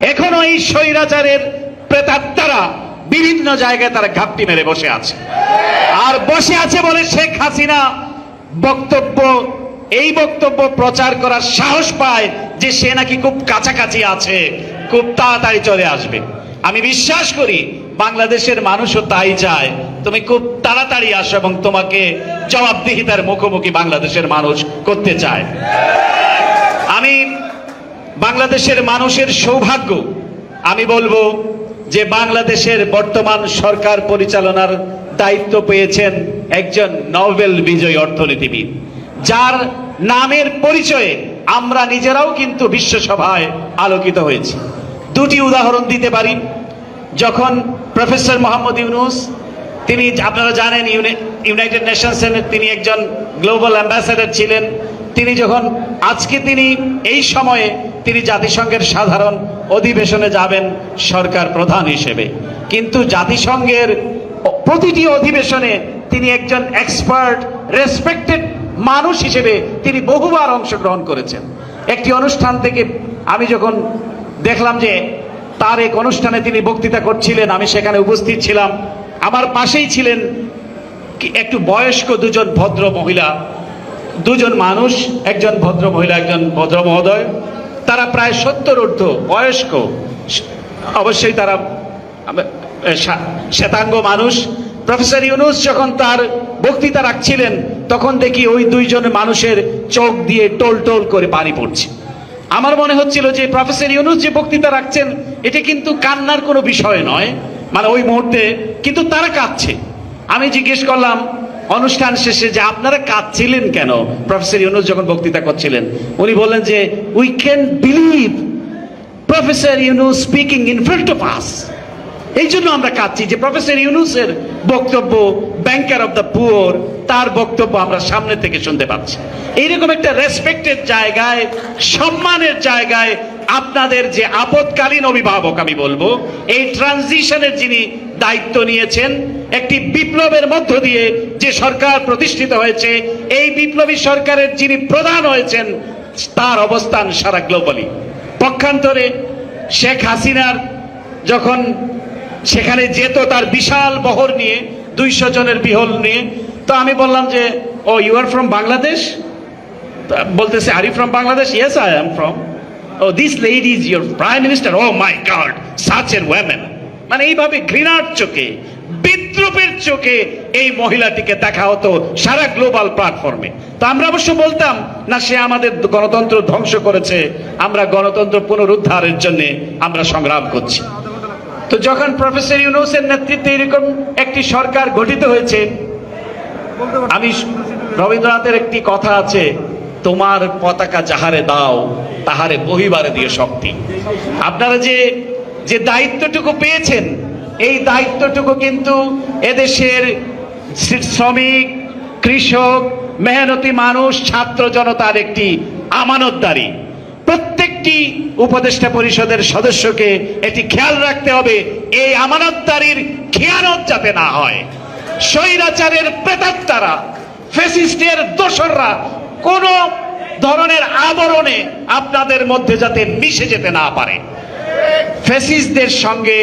এখনও এই স্বৈরাচারের প্রেতাত্মারা বিভিন্ন জায়গায় তারা ঘাপটি মেরে বসে আছে। আর বসে আছে বলে শেখ হাসিনা বক্তব্য, এই বক্তব্য প্রচার করার সাহস পায় যে সে নাকি খুব কাছাকাছি আছে, খুব তাড়াতাড়ি চলে আসবে। আমি বিশ্বাস করি বাংলাদেশের মানুষও তাই চায়, তুমি খুব তাড়াতাড়ি আসো এবং তোমাকে জবাবদিহিতার মুখোমুখি বাংলাদেশের মানুষ করতে চায়। বাংলাদেশের মানুষের সৌভাগ্য, আমি বলব যে বাংলাদেশের বর্তমান সরকার পরিচালনার দায়িত্ব পেয়েছেন একজন নোবেল বিজয়ী অর্থনীতিবিদ, যার নামের পরিচয়ে আমরা নিজেরাও কিন্তু বিশ্বসভায় আলোকিত হয়েছি। দুটি উদাহরণ দিতে পারি। যখন প্রফেসর মোহাম্মদ ইউনুস, তিনি আপনারা জানেন ইউনাইটেড নেশনসের তিনি একজন গ্লোবাল অ্যাম্বাসেডর ছিলেন। তিনি যখন, আজকে তিনি এই সময়ে তিনি জাতিসংঘের সাধারণ অধিবেশনে যাবেন সরকার প্রধান হিসেবে। কিন্তু জাতিসংঘের প্রতিটি অধিবেশনে তিনি একজন এক্সপার্ট রেসপেক্টেড মানুষ হিসেবে তিনি বহুবার অংশগ্রহণ করেছেন। একটি অনুষ্ঠান থেকে আমি যখন দেখলাম যে তার এক অনুষ্ঠানে তিনি বক্তৃতা করছিলেন, আমি সেখানে উপস্থিত ছিলাম। আমার পাশেই ছিলেন একটু বয়স্ক দুজন ভদ্র মহিলা। দুজন মানুষ, একজন ভদ্র মহিলা, একজন ভদ্র মহোদয়। তারা প্রায় সত্তর ঊর্ধ্ব বয়স্ক। অবশ্যই তারা শ্বেতাঙ্গ মানুষ। প্রফেসর ইউনুস যখন তার বক্তৃতা রাখছিলেন, তখন দেখি ওই দুইজন মানুষের চোখ দিয়ে টোল টোল করে পানি পড়ছে। আমার মনে হচ্ছিল যে প্রফেসর ইউনুস যে বক্তৃতা রাখছেন, এটা কিন্তু কান্নার কোনো বিষয় নয়। মানে ওই মুহূর্তে কিন্তু তারা কাঁদছে। আমি জিজ্ঞেস করলাম অনুষ্ঠান শেষে যে আপনারা কাঁদছিলেন কেন? প্রফেসর ইউনুস যখন বক্তৃতা করছিলেন, উনি বললেন যে we can believe professor Yunus speaking in front of us এই জন্য আমরা কাঁদছি যে প্রফেসর ইউনুসের বক্তব্য ব্যাংকার অফ দ্য পুয়ার তার বক্তব্য আমরা সামনে থেকে শুনতে পাচ্ছি। এইরকম একটা রেসপেক্টেড জায়গায়, সম্মানের জায়গায় আপনাদের যে আপদকালীন অভিভাবক আমি বলব, এই ট্রানজিশনের যিনি দায়িত্ব নিয়েছেন, একটি বিপ্লবের মধ্য দিয়ে যে সরকার প্রতিষ্ঠিত হয়েছে, এই বিপ্লবী সরকারের যিনি প্রধান হয়েছেন, তার অবস্থান সারা গ্লোবালি পক্ষান্তরে শেখ হাসিনার যখন সেখানে যেত, তার বিশাল বহর নিয়ে, দুইশো জনের বিহল নিয়ে, তো আমি বললাম যে oh you are from Bangladesh বলতেছে are you from Bangladesh yes I am from oh this lady is your prime minister oh my god such an women মানে এইভাবে ঘৃণার চোখে, বিদ্রুপের চোখে এই মহিলাটিকে দেখা হতো সারা গ্লোবাল প্ল্যাটফর্মে। তো আমরা অবশ্য বলতাম, না, সে আমাদের গণতন্ত্র ধ্বংস করেছে। আমরা গণতন্ত্র পুনরুদ্ধারের জন্য আমরা সংগ্রাম করছি। তো যখন প্রফেসর ইউনুসের নেতৃত্বে এরকম একটি সরকার গঠিত হয়েছে, আমি রবীন্দ্রনাথের একটি কথা আছে, তোমার পতাকা যাহারে দাও তাহারে বহিবারে দিয়ে শক্তি। আপনারা যে যে দায়িত্বটুকু পেয়েছেন, এই দায়িত্বটুকু কিন্তু এদেশের শ্রমিক, কৃষক, মেহনতি মানুষ, ছাত্র জনতার একটি আমানতদারি। প্রত্যেকটি উপদেষ্টা পরিষদের সদস্যকে এটি খেয়াল রাখতে হবে, এই আমানতদারির খেয়ানত যাতে না হয়। স্বৈরাচারের প্রেতাত্মারা ফেসিস্টের দোসররা কোন ধরনের আবরণে আপনাদের মধ্যে যাতে মিশে যেতে না পারে। ফেসিসদের সঙ্গে,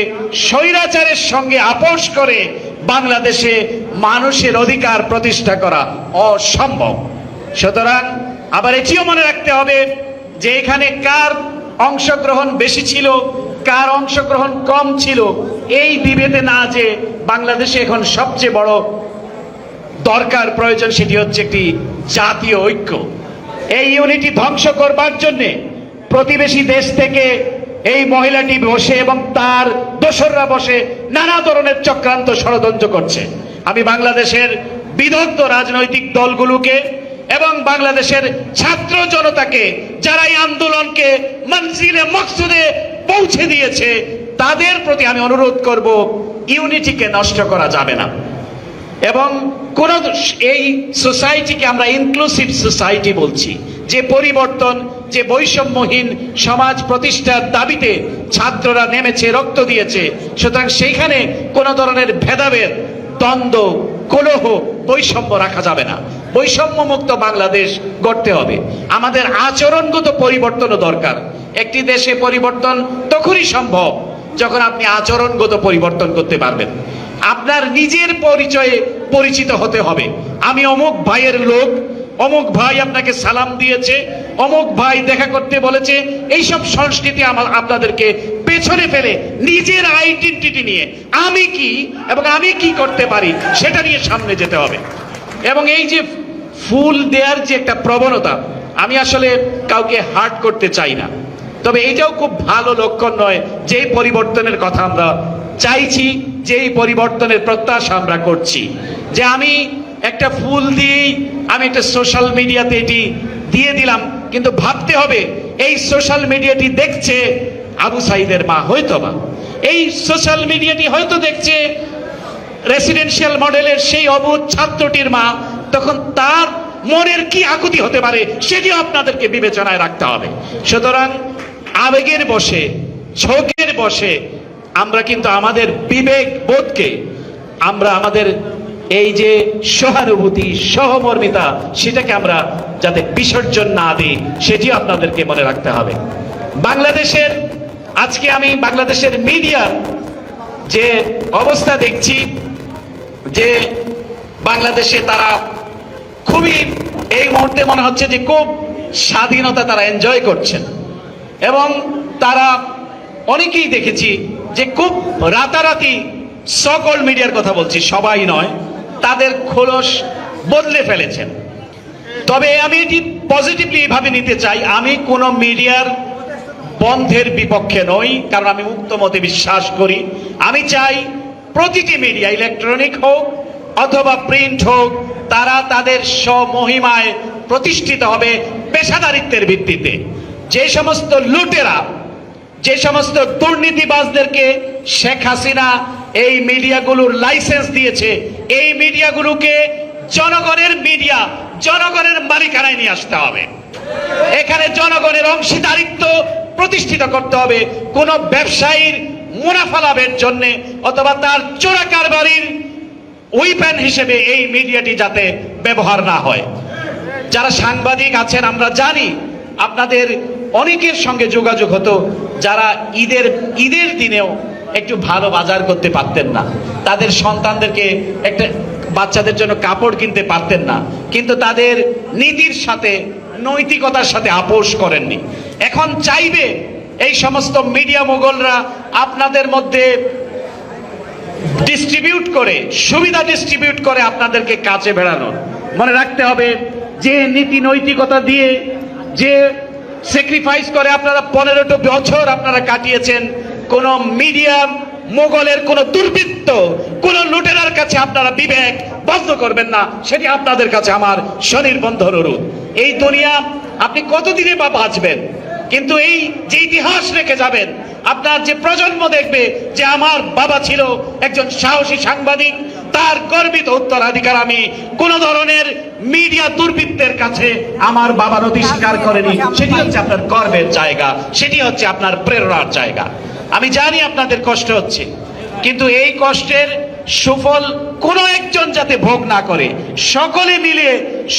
স্বৈরাচারের সঙ্গে আপোষ করে বাংলাদেশে মানুষের অধিকার প্রতিষ্ঠা করা অসম্ভব। সুতরাং আবার এটিও মনে রাখতে হবে যে এখানে কার অংশগ্রহণ বেশি ছিল, কার অংশগ্রহণ কম ছিল, এই বিভেদে না যে বাংলাদেশে এখন সবচেয়ে বড় দরকার প্রয়োজন সেটি হচ্ছে একটি জাতীয় ঐক্য। এই ইউনিটি ধ্বংস করবার জন্য প্রতিবেশী দেশ থেকে এই মহিলাটি বসে এবং তার দোসররা বসে নানা ধরনের চক্রান্ত ষড়যন্ত্র করছে। আমি বাংলাদেশের বিদগ্ধ রাজনৈতিক দলগুলোকে এবং বাংলাদেশের ছাত্র জনতাকে যারা এই আন্দোলনকে মঞ্জিলে, মকসুদে পৌঁছে দিয়েছে, তাদের প্রতি আমি অনুরোধ করব ইউনিটিকে নষ্ট করা যাবে না। এবং কোন এই সোসাইটিকে আমরা ইনক্লুসিভ সোসাইটি বলছি, যে পরিবর্তন, যে বৈষম্যহীন সমাজ প্রতিষ্ঠার দাবিতে ছাত্ররা নেমেছে, রক্ত দিয়েছে, সুতরাং সেইখানে কোন ধরনের ভেদাভেদ, দ্বন্দ্ব, কলহ, বৈষম্য রাখা যাবে না। বৈষম্যমুক্ত বাংলাদেশ গড়তে হবে। আমাদের আচরণগত পরিবর্তনও দরকার। একটি দেশে পরিবর্তন তখনই সম্ভব যখন আপনি আচরণগত পরিবর্তন করতে পারবেন। আপনার নিজের পরিচয়ে পরিচিত হতে হবে। আমি অমুক ভাইয়ের লোক, অমুক ভাই আপনাকে সালাম দিয়েছে, অমুক ভাই দেখা করতে বলেছে, এইসব সংস্কৃতি আমার আপনাদেরকে পেছনে ফেলে নিজের আইডেন্টিটি নিয়ে আমি কি এবং আমি কি করতে পারি সেটা নিয়ে সামনে যেতে হবে। এবং এই যে ফুল দেওয়ার যে একটা প্রবণতা, আমি আসলে কাউকে হার্ট করতে চাই না। তবে এটাও খুব ভালো লক্ষণ নয় যে পরিবর্তনের কথা আমরা চাইছি যে এই পরিবর্তনের প্রত্যাশা আমরা করছি। যে আমি একটা ফুল দিয়েই আমি একটা সোশ্যাল মিডিয়াতে এটি দিয়ে দিলাম, কিন্তু ভাবতে হবে এই সোশ্যাল মিডিয়াটি দেখছে আবু সাইদের মা হয়তো বা এই সোশ্যাল মিডিয়াটি হয়তো দেখছে রেসিডেন্সিয়াল মডেলের সেই অবুধ ছাত্রটির মা, তখন তার মনের কি আকুতি হতে পারে সেটিও আপনাদেরকে বিবেচনায় রাখতে হবে। সুতরাং আবেগের বসে, ঝোঁকের বসে আমরা কিন্তু আমাদের বিবেক বোধকে, আমরা আমাদের এই যে সহানুভূতি, সহমর্মিতা, সেটাকে আমরা যাতে বিসর্জন না দিই, সেটিও আপনাদেরকে মনে রাখতে হবে। বাংলাদেশের, আজকে আমি বাংলাদেশের মিডিয়ার যে অবস্থা দেখছি, যে বাংলাদেশে তারা খুবই, এই মুহূর্তে মনে হচ্ছে যে খুব স্বাধীনতা তারা এনজয় করছেন। এবং তারা অনেকেই দেখেছি যে খুব রাতারাতি সকল মিডিয়ার কথা বলছি, সবাই নয়, তাদের খোলস বদলে ফেলেছেন। তবে আমি এটি পজিটিভলি এভাবে নিতে চাই, আমি কোনো মিডিয়ার বন্ধের বিপক্ষে নই, কারণ আমি মুক্ত মতে বিশ্বাস করি। আমি চাই প্রতিটি মিডিয়া, ইলেকট্রনিক হোক অথবা প্রিন্ট হোক, তারা তাদের স্বমহিমায় প্রতিষ্ঠিত হবে পেশাদারিত্বের ভিত্তিতে। যে সমস্ত লুটেরা যে সমস্ত দুর্নীতিবাজদেরকে শেখ হাসিনা এই মিডিয়াগুলোর লাইসেন্স দিয়েছে, এই মিডিয়াগুলোকে জনগণের মিডিয়া, জনগণের মালিকানায় নিয়ে আসতে হবে। এখানে জনগণের অংশীদারিত্ব প্রতিষ্ঠিত করতে হবে। কোন ব্যবসায়ীর মুনাফা লাভের জন্য অথবা তার চোরা কারবারির উইপেন হিসেবে এই মিডিয়াটি যাতে ব্যবহার না হয়। যারা সাংবাদিক আছেন, আমরা জানি আপনাদের অনেকের সঙ্গে যোগাযোগ হতো যারা ঈদের ঈদের দিনেও একটু ভালো বাজার করতে পারতেন না। তাদের সন্তানদেরকে একটা বাচ্চাদের জন্য কাপড় কিনতে পারতেন না। কিন্তু তাদের নীতির সাথে, নৈতিকতার সাথে আপোষ করেননি। এখন চাইবে এই সমস্ত মিডিয়া মোগলরা আপনাদের মধ্যে ডিস্ট্রিবিউট করে, সুবিধা ডিস্ট্রিবিউট করে আপনাদেরকে কাছে বেড়ানোর। মনে রাখতে হবে, যে নীতি নৈতিকতা দিয়ে, যে স্যাক্রিফাইস করে আপনারা পনেরোটা বছর আপনারা কাটিয়েছেন। কোন মিডিয়াম মোগলের কোন দুর্বৃত্ত, কোন লুটেরার কাছে আপনারা বিবেক বন্ধ করবেন না, সেটি আপনাদের কাছে আমার স্বনির্বন্ধ অনুরোধ। এই দুনিয়া আপনি কতদিনে বা বাঁচবেন? কিন্তু এই যে ইতিহাস রেখে যাবেন, আপনার যে প্রজন্ম দেখবে যে আমার বাবা ছিল একজন সাহসী সাংবাদিক তার গর্বিত উত্তরাধিকার আমি কোন ধরনের মিডিয়া দুর্বৃত্তের কাছে আমার বাবার অতি স্বীকার করেনি। সেটি হচ্ছে আপনার গর্বের জায়গা। সেটি হচ্ছে আপনার প্রেরণার জায়গা। আমি জানি আপনাদের কষ্ট হচ্ছে। কিন্তু এই কষ্টের সুফল কোনো একজন যাতে ভোগ না করে, সকলে মিলে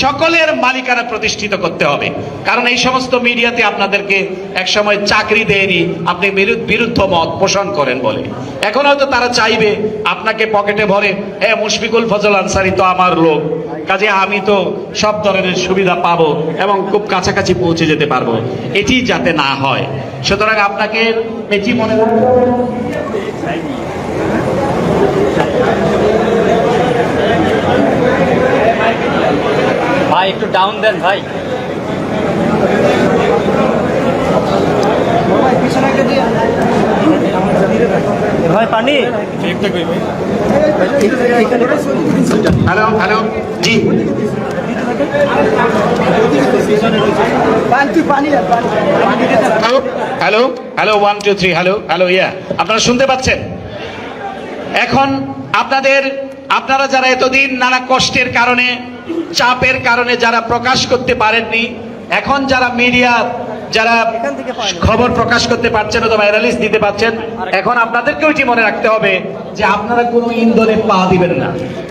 সকলের মালিকানা প্রতিষ্ঠিত করতে হবে। কারণ এই সমস্ত মিডিয়াতে আপনাদেরকে একসময় চাকরি দেয়নি, আপনি বিরুদ্ধ মত পোষণ করেন বলে। এখন হয়তো তারা চাইবে, আপনাকে পকেটে ভরে হ্যাঁ মুশফিকুল ফজল আনসারি তো আমার লোক। কাজে আমি তো সব ধরনের সুবিধা পাবো এবং খুব কাছাকাছি পৌঁছে যেতে পারব। এটি যাতে না হয়। সুতরাং আপনাকে এটি মনে। ভাই একটু ডাউন দেন ভাই। ভাই পানি? Hello hello. জি। Hello hello hello one two three hello hello yeah. আপনারা শুনতে পাচ্ছেন? এখন আপনাদের, আপনারা যারা এতদিন নানা কষ্টের কারণে, চাপের কারণে যারা প্রকাশ করতে পারেননি, এখন যারা মিডিয়া যারা। খবর প্রকাশ করতে পারছেন অথবা অ্যানালিস্ট দিতে পারছেন, এখন আপনাদেরকেও এটি মনে রাখতে হবে যে আপনারা কোনো ইন্ধনে পা দিবেন না,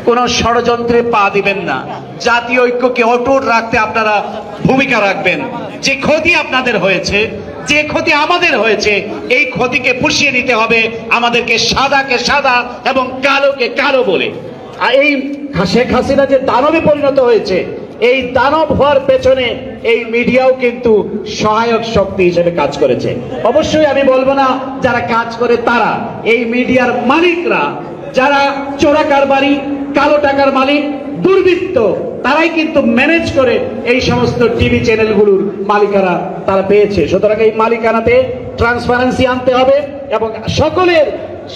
কোনো ষড়যন্ত্রে পা দিবেন না জাতীয় ঐক্যকে অটুট রাখতে আপনারা ভূমিকা রাখবেন যে ক্ষতি আপনাদের হয়েছে, যে ক্ষতি আমাদের হয়েছে, এই ক্ষতিকে পুষিয়ে নিতে হবে আমাদেরকে সাদাকে সাদা এবং কালোকে কালো বলে আর এই শেখ হাসিনা যে দানবে পরিণত হয়েছে, এই দানব হওয়ার পেছনে এই মিডিয়াও কিন্তু সহায়ক শক্তি হিসেবে কাজ করেছে। অবশ্যই আমি বলব না যারা কাজ করে তারা। এই মিডিয়ার মালিকরা, যারা চোরা কারবারি, কালো টাকার মালিক, দুর্বৃত্ত, তারাই কিন্তু ম্যানেজ করে এই সমস্ত টিভি চ্যানেলগুলোর মালিকানা তারা পেয়েছে। সুতরাং এই মালিকানাতে ট্রান্সপারেন্সি আনতে হবে এবং সকলের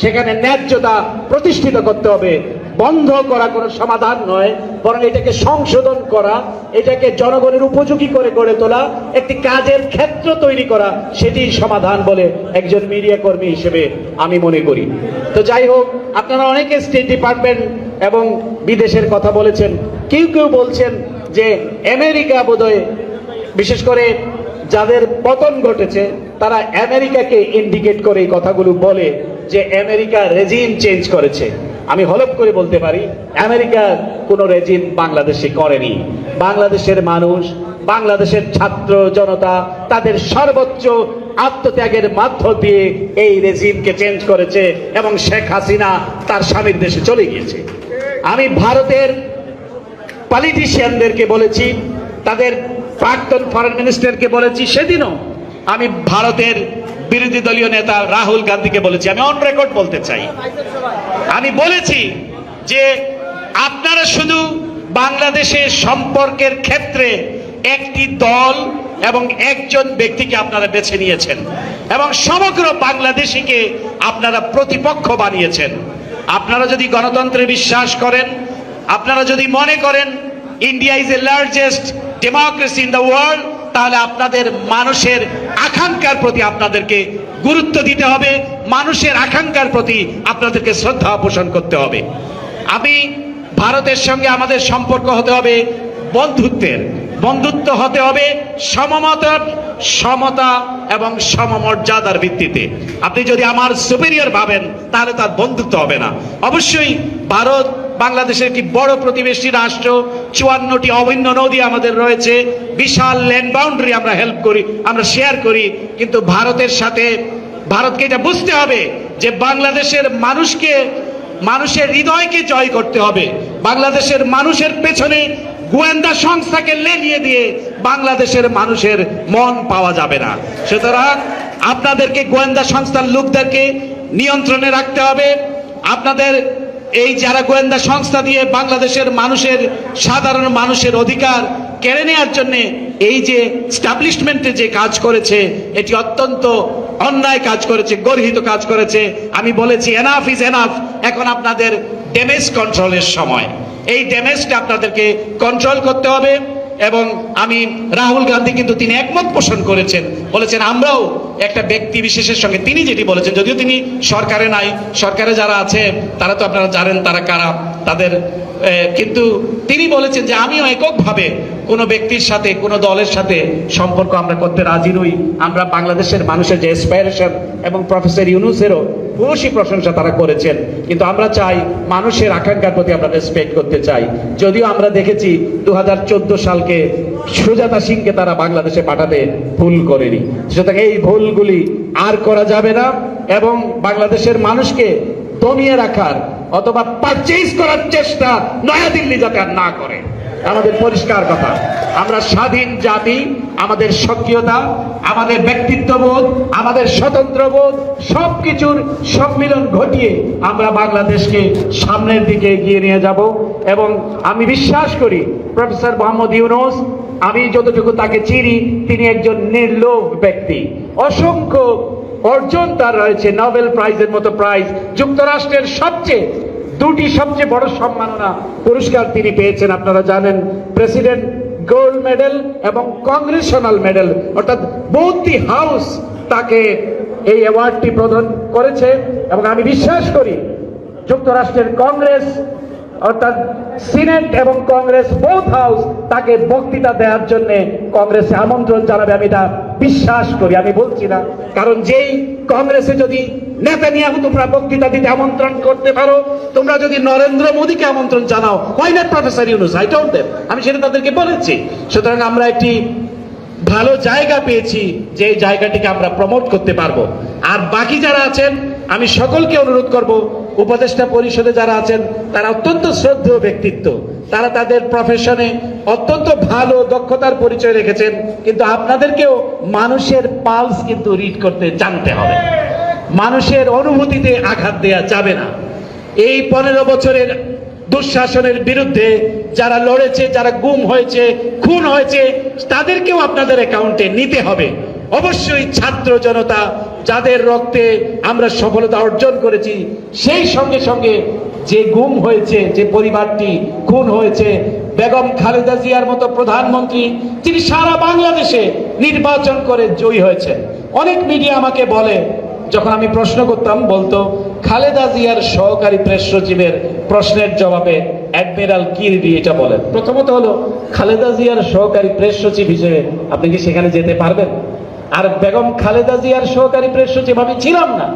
সেখানে ন্যায্যতা প্রতিষ্ঠিত করতে হবে। বন্ধ করা কোনো সমাধান নয়, বরং এটাকে সংশোধন করা, এটাকে জনগণের উপযোগী করে গড়ে তোলা, একটি কাজের ক্ষেত্র তৈরি করা সেটি সমাধান বলে একজন মিডিয়া কর্মী হিসেবে আমি মনে করি। তো যাই হোক, আপনারা অনেকে স্টেট ডিপার্টমেন্ট এবং বিদেশের কথা বলেছেন, কেউ কেউ বলছেন যে আমেরিকা বোধহয়, বিশেষ করে যাদের পতন ঘটেছে, তারা আমেরিকাকে ইন্ডিকেট করে এই কথাগুলো বলে যে আমেরিকা রেজিম চেঞ্জ করেছে। আমি হলপ করে বলতে পারি, আমেরিকা কোনো রেজিম বাংলাদেশে করেনি। বাংলাদেশের মানুষ, বাংলাদেশের ছাত্র জনতা তাদের সর্বোচ্চ আত্মত্যাগের মাধ্য দিয়ে এই রেজিমকে চেঞ্জ করেছে এবং শেখ হাসিনা তার স্বামীর দেশে চলে গিয়েছে। আমি ভারতের পলিটিশিয়ানদেরকে বলেছি, তাদের প্রাক্তন ফরেন মিনিস্টারকে বলেছি, সেদিনও আমি ভারতের বিরোধী দলীয় নেতা রাহুল গান্ধীকে বলেছি। আমি অন রেকর্ড বলতে চাই। আমি বলেছি যে আপনারা শুধু বাংলাদেশের সম্পর্কের ক্ষেত্রে একটি দল এবং একজন ব্যক্তিকে আপনারা বেছে নিয়েছেন এবং সমগ্র বাংলাদেশিকে আপনারা প্রতিপক্ষ বানিয়েছেন। আপনারা যদি গণতন্ত্রে বিশ্বাস করেন, আপনারা যদি মনে করেন India is a largest democracy in the world তাহলে আপনাদের মানুষের আকাঙ্ক্ষার প্রতি আপনাদেরকে গুরুত্ব দিতে হবে, মানুষের আকাঙ্ক্ষার প্রতি আপনাদেরকে শ্রদ্ধা পোষণ করতে হবে। আমি ভারতের সঙ্গে আমাদের সম্পর্ক হতে হবে বন্ধুত্বের। বন্ধুত্ব হতে হবে সমমতার সমতা এবং সমমর্যাদার ভিত্তিতে। আপনি যদি আমার সুপেরিয়র ভাবেন, তাহলে তার বন্ধুত্ব হবে না। অবশ্যই ভারত বাংলাদেশের একটি বড় প্রতিবেশী রাষ্ট্র, চুয়ান্নটি অভিন্ন নদী আমাদের রয়েছে, বিশাল ল্যান্ড বাউন্ডারি আমরা হেল্প করি, আমরা শেয়ার করি, কিন্তু ভারতের সাথে ভারতকে এটা বুঝতে হবে যে বাংলাদেশের মানুষকে, মানুষের হৃদয়কে জয় করতে হবে। বাংলাদেশের মানুষের পেছনে গোয়েন্দা সংস্থাকে লেলিয়ে দিয়ে বাংলাদেশের মানুষের মন পাওয়া যাবে না। সুতরাং আপনাদেরকে গোয়েন্দা সংস্থার লোকদেরকে নিয়ন্ত্রণে রাখতে হবে। আপনাদের এই যারা গোয়েন্দা সংস্থা দিয়ে বাংলাদেশের মানুষের, সাধারণ মানুষের অধিকার কেড়ে নেওয়ার জন্য এই যে স্টাবলিশমেন্টে যে কাজ করেছে, এটি অত্যন্ত অন্যায় কাজ করেছে, গর্হিত কাজ করেছে। আমি বলেছি এনাফ ইজ এনাফ এখন আপনাদের ড্যামেজ কন্ট্রোলের সময়। এই ড্যামেজটা আপনাদেরকে কন্ট্রোল করতে হবে এবং আমি রাহুল গান্ধী কিন্তু তিনি একমত পোষণ করেছেন। বলেছেন, আমরাও একটা ব্যক্তি বিশেষের সঙ্গে তিনি যেটি বলেছেন, যদিও তিনি সরকারে নাই, সরকারে যারা আছে, তারা তো আপনারা জানেন তারা কারা, তাদের কিন্তু তিনি বলেছেন যে আমিও এককভাবে কোনো ব্যক্তির সাথে, কোনো দলের সাথে সম্পর্ক আমরা করতে রাজি নই। আমরা বাংলাদেশের মানুষের যে এসপাইরেশন এবং প্রফেসর ইউনুসেরও ভূয়সী প্রশংসা তারা করেছেন। কিন্তু আমরা চাই মানুষের আকাঙ্ক্ষার প্রতি আমরা রেসপেক্ট করতে চাই। যদিও আমরা দেখেছি দু হাজার চোদ্দ সালকে সুজাতা সিংকে তারা বাংলাদেশে পাঠাতে ভুল করেনি। সুতরাং এই ভুলগুলি আর করা যাবে না এবং বাংলাদেশের মানুষকে দমিয়ে রাখার অথবা পারচেজ করার চেষ্টা নয়াদিল্লি যাতে আর না করে। আমাদের পরিষ্কার কথা, আমরা স্বাধীন জাতি, আমাদের সক্রিয়তা আমাদের ব্যক্তিত্ববোধ আমাদের স্বতন্ত্রবোধ সব কিছুর সম্মিলন ঘটিয়ে আমরা বাংলাদেশকে সামনের দিকে এগিয়ে নিয়ে যাব। এবং আমি বিশ্বাস করি, প্রফেসর মোহাম্মদ ইউনুস, আমি যতটুকু তাকে চিনি, তিনি একজন নির্লোভ ব্যক্তি। অসংখ্য অর্জন তার রয়েছে, নোবেল প্রাইজের মতো প্রাইজ। যুক্তরাষ্ট্রের সবচেয়ে, দুটি সবচেয়ে বড় সম্মাননা পুরস্কার তিনি পেয়েছেন, আপনারা জানেন, প্রেসিডেন্ট গোল্ড মেডেল এবং কংগ্রেশনাল মেডেল, অর্থাৎ দি হাউস তাকে এই অ্যাওয়ার্ডটি প্রদান করেছে এবং আমি বিশ্বাস করি যুক্তরাষ্ট্রের কংগ্রেস, অর্থাৎ সিনেট এবং কংগ্রেস বোথ হাউস তাকে বক্তৃতা দেওয়ার জন্য কংগ্রেসে আমন্ত্রণ জানাবে, আমি এটা বিশ্বাস করি। আমি বলছি না, কারণ যেই কংগ্রেসে যদি নেতা নিয়ে তোমরা বক্তৃতা দিতে আমন্ত্রণ করতে পারো, তোমরা যদি নরেন্দ্র মোদীকে আমন্ত্রণ জানাও why not professor Yunus I আমি সেটা তাদেরকে বলেছি। সুতরাং আমরা একটি ভালো জায়গা পেয়েছি, যে জায়গাটিকে আমরা প্রমোট করতে পারব। আর বাকি যারা আছেন, আমি সকলকে অনুরোধ করব, উপদেষ্টা পরিষদে যারা আছেন, তারা অত্যন্ত শ্রদ্ধেয় ব্যক্তিত্ব। তারা তাদের প্রফেশনে অত্যন্ত ভালো দক্ষতার পরিচয় রেখেছেন, কিন্তু আপনাদেরকেও মানুষের পালস কিন্তু রিড করতে জানতে হবে। মানুষের অনুভূতিতে আঘাত দেয়া যাবে না। এই পনেরো বছরের দুঃশাসনের বিরুদ্ধে যারা লড়েছে, যারা গুম হয়েছে, খুন হয়েছে, তাদেরকেও আপনাদের অ্যাকাউন্টে নিতে হবে। অবশ্যই ছাত্র জনতা, যাদের রক্তে আমরা সফলতা অর্জন করেছি, সেই সঙ্গে সঙ্গে যে গুম হয়েছে, যে পরিবারটি খুন হয়েছে, বেগম খালেদা জিয়ার মতো প্রধানমন্ত্রী, তিনি সারা বাংলাদেশে নির্বাচন করে জয়ী হয়েছেন। অনেক মিডিয়া আমাকে বলে, যখন আমি প্রশ্ন করতাম, বলতো খালেদা জিয়ার সহকারী প্রেস সচিবের প্রশ্নের জবাবে অ্যাডমিরাল কিরবি এটা বলেন। প্রথমত হলো, খালেদা জিয়ার সহকারী প্রেস সচিব হিসেবে আপনি কি সেখানে যেতে পারবেন? আর বেগম খালেদা জিয়ার সহকারী প্রেস সচিব, আমি ছিলাম না।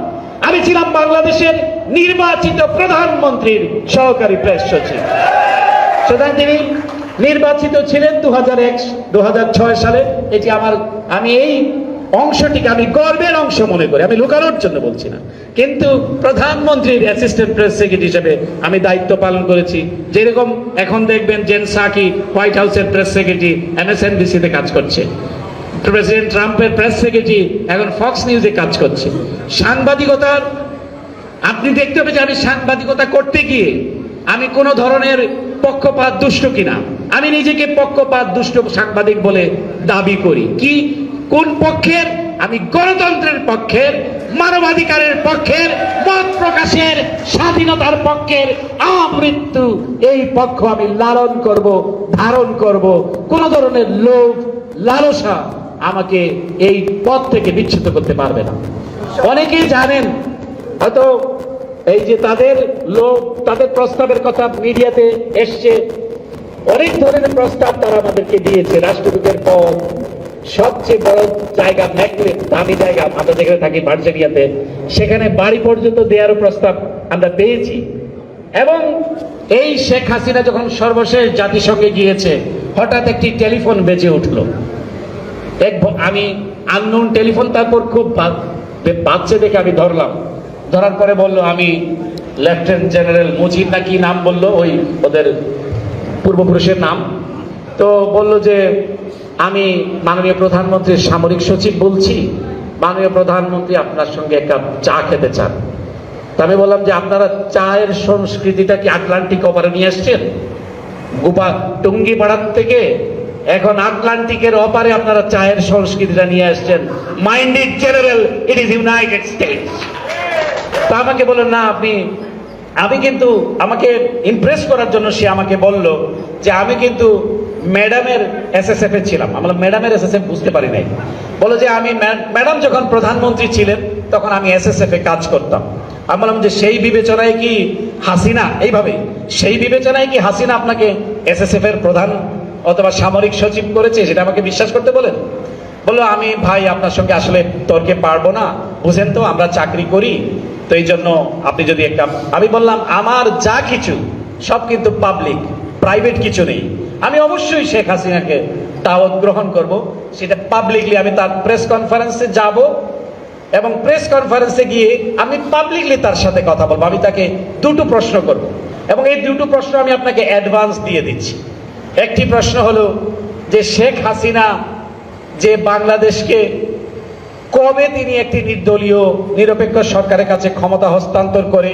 আমি ছিলাম বাংলাদেশের নির্বাচিত প্রধানমন্ত্রীর সহকারী প্রেস সচিব। সুতরাং তিনি নির্বাচিত ছিলেন দু হাজার সালে। এটি আমার, আমি এই অংশটিকে আমি গর্বের অংশ মনে করি, আমি লুকানোর জন্য বলছি না। কিন্তু প্রধানমন্ত্রীর অ্যাসিস্ট্যান্ট প্রেস সেক্রেটারি হিসেবে আমি দায়িত্ব পালন করেছি। যেরকম এখন দেখবেন জেন সাকি হোয়াইট হাউসের প্রেস সেক্রেটারি এমএসএনবিসিতে কাজ করছে। প্রেসিডেন্ট ট্রাম্পের প্রেস সেক্রেটারি এখন ফক্স নিউজে কাজ করছে। সাংবাদিকতার আপনি দেখতে হবে যে আমি সাংবাদিকতা করতে গিয়ে আমি কোনো ধরনের পক্ষপাত দুষ্ট কিনা। আমি নিজেকে পক্ষপাত দুষ্ট সাংবাদিক বলে দাবি করি। কি? কোন পক্ষের? আমি গণতন্ত্রের পক্ষের, মানবাধিকারের পক্ষের, মত প্রকাশের, স্বাধীনতার পক্ষের আমৃত্যু এই পক্ষ আমি লালন করব, ধারণ করব। কোন ধরনের লোভ, লালসা আমাকে এই পথ থেকে বিচ্ছুত করতে পারবে না। অনেকেই জানেন, হয়তো এই যে তাদের লোক তাদের প্রস্তাবের কথা মিডিয়াতে এসছে। অনেক ধরনের প্রস্তাব তারা আমাদেরকে দিয়েছে, রাষ্ট্রদূতের পদ সবচেয়ে বড় জায়গা ম্যাকলেট দামি জায়গা, আমরা যেখানে থাকি ভার্জিনিয়াতে, সেখানে বাড়ি পর্যন্ত দেওয়ারও প্রস্তাব আমরা পেয়েছি। এবং এই শেখ হাসিনা যখন সর্বশেষ জাতিসংঘে গিয়েছে, হঠাৎ একটি টেলিফোন বেজে উঠল। এক আমি আননোন টেলিফোন, তারপর খুব বা- বে- দেখে আমি ধরলাম। ধরার পরে বলল, আমি লেফটেন্যান্ট জেনারেল মুজিব না কি নাম? বলল, ওই ওদের পূর্বপুরুষের নাম। তো বলল যে আমি মাননীয় প্রধানমন্ত্রীর সামরিক সচিব বলছি, মাননীয় প্রধানমন্ত্রী আপনার সঙ্গে এক কাপ চা খেতে চান। আমি বললাম যে আপনারা চায়ের সংস্কৃতিটা কি আটলান্টিক ওপারে নিয়ে আসছেন? গোপা টুঙ্গি পাড়ার থেকে এখন আটলান্টিকের অপারে আপনারা চায়ের সংস্কৃতিটা নিয়ে আসছেন। Mind minded general, it is United States. তা আমাকে বললেন না, আপনি, আমি কিন্তু, আমাকে ইমপ্রেস করার জন্য সে আমাকে বলল যে আমি কিন্তু ম্যাডামের এসএসএফ এ ছিলাম। আমরা ম্যাডামের এসএসএফ বুঝতে পারি নাই। বলো যে আমি ম্যাডাম যখন প্রধানমন্ত্রী ছিলেন, তখন আমি এসএসএফ এ কাজ করতাম। আমি বললাম যে সেই বিবেচনায় কি হাসিনা, এইভাবে, সেই বিবেচনায় কি হাসিনা আপনাকে এসএসএফ এর প্রধান অথবা সামরিক সচিব করেছে, সেটা আমাকে বিশ্বাস করতে বলেন? বলল, আমি ভাই, আপনার সঙ্গে আসলে তর্কে পারব না। বুঝেন তো, আমরা চাকরি করি। তো এই জন্য আপনি যদি একটা আমি বললাম, আমার যা কিছু, সব কিন্তু পাবলিক প্রাইভেট কিছু নেই। আমি অবশ্যই শেখ হাসিনাকে দাওয়াত গ্রহণ করব। সেটা পাবলিকলি আমি তার প্রেস কনফারেন্সে যাব এবং প্রেস কনফারেন্সে গিয়ে আমি পাবলিকলি তার সাথে কথা বলব। আমি তাকে দুটো প্রশ্ন করব এবং এই দুটো প্রশ্ন আমি আপনাকে অ্যাডভান্স দিয়ে দিচ্ছি। একটি প্রশ্ন হলো যে শেখ হাসিনা যে বাংলাদেশকে কবে তিনি একটি নির্দলীয়, নিরপেক্ষ সরকারের কাছে ক্ষমতা হস্তান্তর করে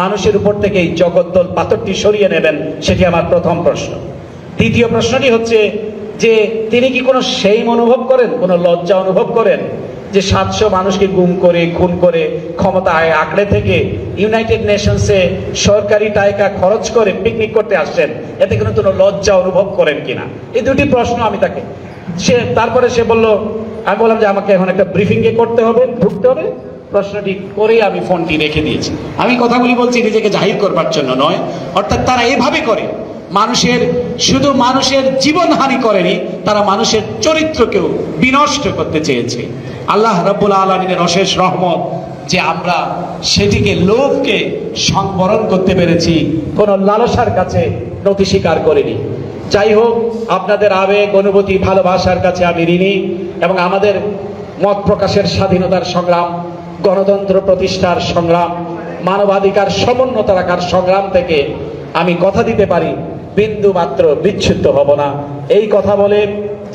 মানুষের উপর থেকে এই জগদ্দল পাথরটি সরিয়ে নেবেন, সেটি আমার প্রথম প্রশ্ন। দ্বিতীয় প্রশ্নটি হচ্ছে যে তিনি কি কোনো সেইম অনুভব করেন? কোনো লজ্জা অনুভব করেন? যে সাতশো মানুষকে গুম করে, খুন করে, ক্ষমতায় আঁকড়ে থেকে ইউনাইটেড নেশনসে সরকারি টাকা খরচ করে পিকনিক করতে আসছেন? এতে কোনো কোনো লজ্জা অনুভব করেন কিনা? এই দুটি প্রশ্ন আমি তাকে, সে তারপরে সে বলল, আমি বললাম যে আমাকে এখন একটা ব্রিফিংয়ে করতে হবে, ঢুকতে হবে। প্রশ্নটি করেই আমি ফোনটি রেখে দিয়েছি। আমি কথাগুলি বলছি নিজেকে জাহির করবার জন্য নয়, অর্থাৎ তারা এভাবে করে। মানুষের, শুধু মানুষের জীবনহানি করেনি, তারা মানুষের চরিত্রকেও বিনষ্ট করতে চেয়েছে। আল্লাহ রব্বুল আলমিনের অশেষ রহমত যে আমরা সেটিকে লোভকে সংবরণ করতে পেরেছি, কোনো লালসার কাছে নতি স্বীকার করিনি। যাই হোক, আপনাদের আবেগ, অনুভূতি, ভালোবাসার কাছে আমি ঋণী এবং আমাদের মত প্রকাশের স্বাধীনতার সংগ্রাম, গণতন্ত্র প্রতিষ্ঠার সংগ্রাম, মানবাধিকার সমুন্নত রাখার সংগ্রাম থেকে আমি কথা দিতে পারি। বিন্দু মাত্র বিচ্ছুদ্ধ হব না। এই কথা বলে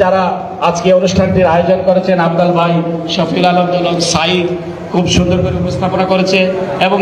যারা আজকে অনুষ্ঠানটির আয়োজন করেছেন আবদাল ভাই, শফিল আলম দুলম সাইদ খুব সুন্দর করে উপস্থাপনা করেছে এবং